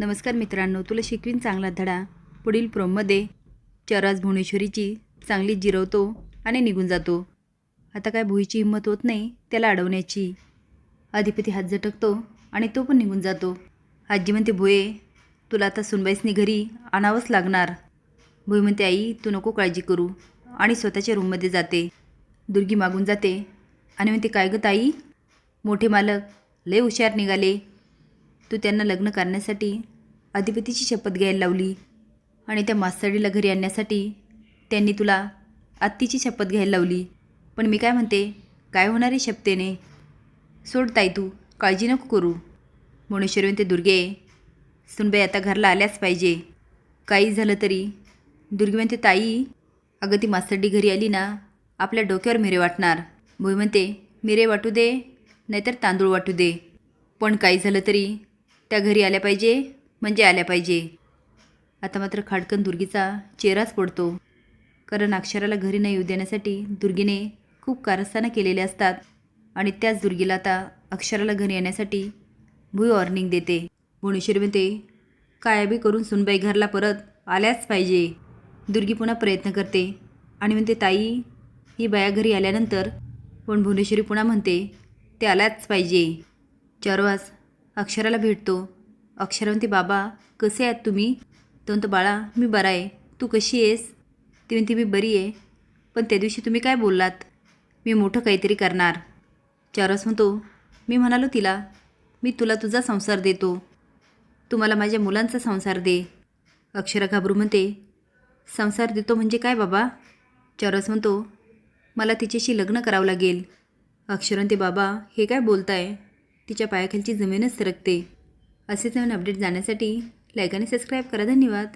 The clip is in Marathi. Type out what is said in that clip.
नमस्कार मित्रांनो तुला शिकवीन चांगला धडा. पुढील प्रोममध्ये चराज भुवनेश्वरीची चांगली जिरवतो आणि निघून जातो. आता काय भुईची हिंमत होत नाही त्याला अडवण्याची. अधिपती हात झटकतो आणि तो पण निघून जातो. आजी म्हणते भुये तुला आता सुनबाईसनी घरी आणावंच लागणार. भुई म्हणते आई तू नको काळजी करू. आणि स्वतःच्या रूममध्ये जाते. दुर्गी मागून जाते आणि म्हणते काय गं ताई? मोठे मालक लय हुशार निघाले. तू त्यांना लग्न करण्यासाठी अधिपतीची शपथ घ्यायला लावली आणि त्या मास्तडीला घरी आणण्यासाठी त्यांनी तुला आत्तीची शपथ घ्यायला लावली. पण मी काय म्हणते? काय होणार आहे शपथेने? सोड ताई तू काळजी नको करू. म्हणून ते दुर्गे सुनबाई आता घरला आल्याच पाहिजे. काही झालं तरी दुर्गे म्हणते ताई अगं ती मास्तरडी घरी आली ना आपल्या डोक्यावर मिरे वाटणार. भुई म्हणते मिरे वाटू दे नाहीतर तांदूळ वाटू दे. पण काही झालं तरी त्या घरी आल्या पाहिजे म्हणजे आल्या पाहिजे. आता मात्र खाडकन दुर्गीचा चेहराच पडतो. कारण अक्षराला घरी न येऊ देण्यासाठी दुर्गीने खूप कारस्थानं केलेले असतात आणि त्याच दुर्गीला आता अक्षराला घरी येण्यासाठी भुई वॉर्निंग देते. भुवनेश्वरी म्हणते काय बी करून सुनबाई घरला परत आल्याच पाहिजे. दुर्गी पुन्हा प्रयत्न करते आणि म्हणते ताई ही बाया घरी आल्यानंतर. पण भुवनेश्वरी पुन्हा म्हणते ते आल्याच पाहिजे. चार वाज अक्षराला भेटतो. अक्षरा म्हणते बाबा कसे आहात तुम्ही? तो म्हणतो बाळा मी बरा आहे. तू कशी आहेस? ती म्हणते मी बरी आहे. पण त्या दिवशी तुम्ही काय बोललात? मी मोठं काहीतरी करणार. चारस म्हणतो मी म्हणालो तिला मी तुला तुझा संसार देतो. तू मला माझ्या मुलांचा संसार दे. अक्षरा घाबरू म्हणते संसार देतो म्हणजे काय बाबा? चारस म्हणतो मला तिच्याशी लग्न करावं लागेल. अक्षरन ते बाबा हे काय बोलताय? तिच्या पायाखालची जमीनच सरकते. असेच नवीन अपडेट जाण्यासाठी लाईक आणि सबस्क्राईब करा. धन्यवाद.